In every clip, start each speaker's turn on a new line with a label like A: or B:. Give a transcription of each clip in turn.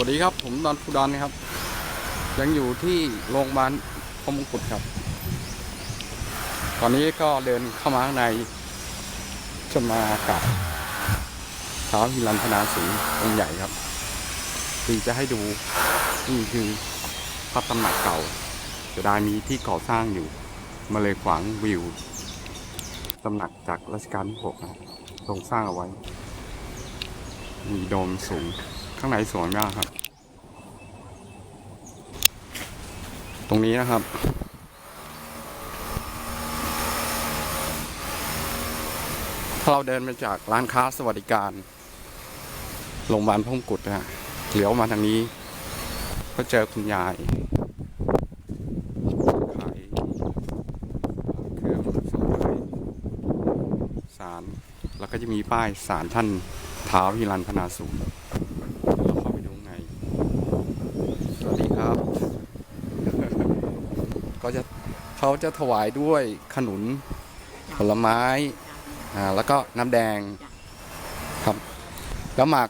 A: วัสดีครับ ผมดอนฟูดอนนะครับ ยังอยู่ที่โรงพยาบาลพมงกุฎครับ ตอนนี้ก็เดินเข้ามาข้างในจะมากับท้าวฮิรันพนาสิงห์องค์ใหญ่ครับที่จะให้ดูนี่คือพระตำหนักเก่าจะได้มีที่ก่อสร้างอยู่ มาเลยขวางวิวตำหนักจากรัชกาลที่หกนะทรงสร้างเอาไว้ มีโดมสูง ข้างในสวยมากครับ ตรงนี้นะครับ ถ้าเราเดินมาจากร้านค้าสวัสดิการโรงพยาบาลพระมงกุฎนะฮะเลี้ยวมาทางนี้ ก็เจอคุณยายขายเครื่องสมุนไพรสาร แล้วก็จะมีป้ายสารท่านเท้าฮิรันพนาสูงเราเข้าไปดูข้างใน สวัสดีครับ ก็จะเขาจะถวายด้วยขนุนผลไม้อ่าแล้วก็น้ำแดงครับ แล้วหมาก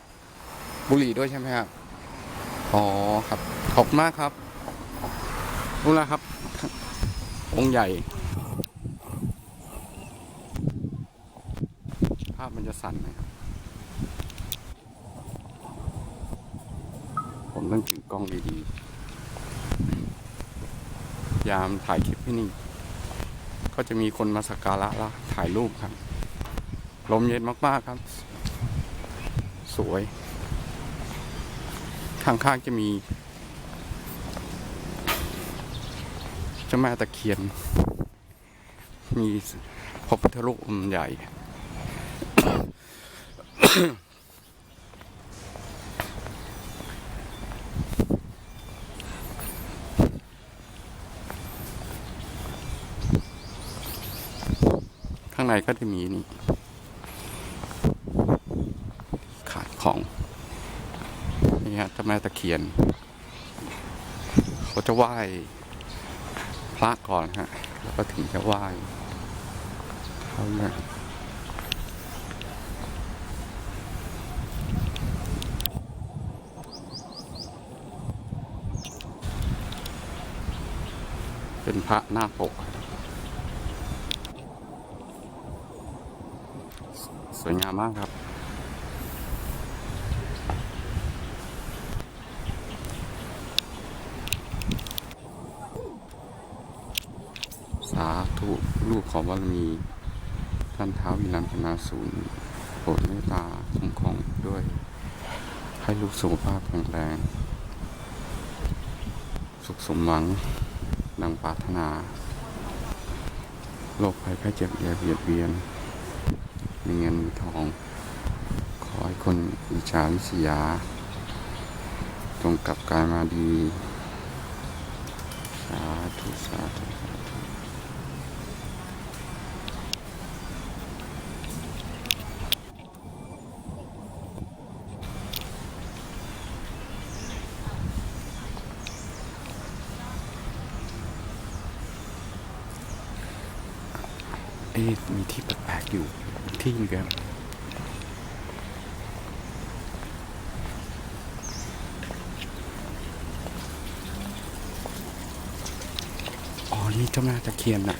A: บุหรี่ด้วยใช่ไหมครับอ๋อครับขอบมากครับนู่นละครับ องค์ใหญ่ภาพมันจะสั่นนะครับผมต้องถือกล้องดีๆ ยามถ่ายคลิปที่นี่ ก็จะมีคนมาสักการะแล้วถ่ายรูปครับ ลมเย็นมากๆครับ สวย ข้างๆจะมีเจ้าแม่ตะเคียน มีพระพุทธรูปองค์ใหญ่ ข้างในก็จะมีนี่ ขายของนี่ฮะเจ้าแม่ตะเคียนเขาจะไหว้พระก่อนฮะ แล้วก็ถึงจะไหว้เขาเนี่ยเป็นพระหน้าปก สวยงามมากครับสาธุลูกขอบารมีท่านเท้าวิรันพนาศูนย์โปรดเมตตาคุ้มครองด้วย ให้ลูกสุขภาพแข็งแรง สุขสมหวัง ดังปรารถนาโรคภัยไข้เจ็บอย่าเบียดเบียน มีเงินมีทอง ขอให้คนอิจฉาริษยา จงกลับกลายมาดี สาธุสาธุสาธุเอ๊ะมีที่แปลกๆอยู่ อีกที่หนึงครับอ๋อ นี่เจ้าแม่ตะเคียนน่ะ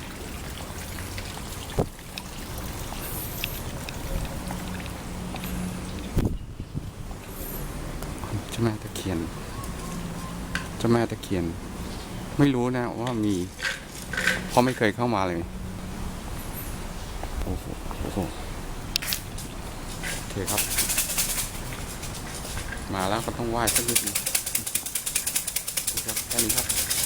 A: เจ้าแม่ตะเคียน เจ้าแม่ตะเคียน ไม่รู้นะว่ามี เพราะไม่เคยเข้ามาเลยโอ้โหโอ้โห คครับ มาแล้วก็ต้องไหว้สักนิดนึงครับแค่นี้ครับ